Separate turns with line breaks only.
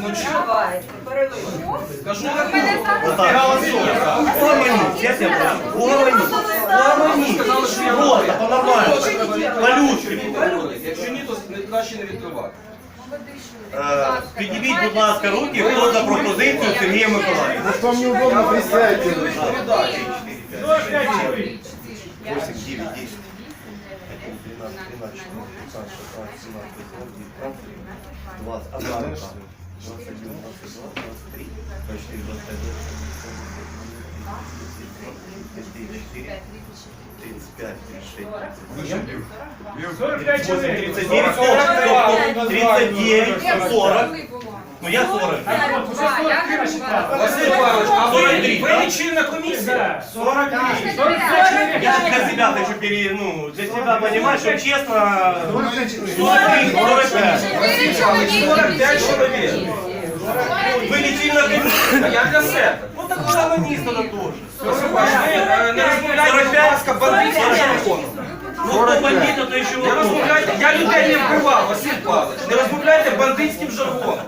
Ну,
перебиваєте? Перебиваєте.
Кажу,
мене зараз
Угомонись, я тебе прошу. Вот.
Якщо ні, то краще не відкривати.
Е, Підніміть, будь ласка, руки, хто за пропозицію Сергія Миколаївна.
Может, вам неудобно присядьте.
Відповідати.
8, 9, 10, 12, 13, 14, 15, 16, 17, 18, 19, 20, 21, 22, 23, 24, 25, 34, 35, 36,
45 чоловік.
39, 40, 39, 40. Ну я 40.
Василь Павлович, а ви,
43,
ви
да?
лічильна комісія?
Да.
43.
45 чоловік.
Я для себя хочу пере, ну, для себя понимать, что честно, 43, 45.
Василь 45 чоловік.
Вы лечили на
А я для себе.
Ну так.
Василь Павлович, ви е, не розмовляйте, будь ласка, бандитським жаргоном.
Ну кто бандит, это
Не розмовляйте, я людей не вбивав, Василь Павлович. Не розмовляйте бандитським жаргоном.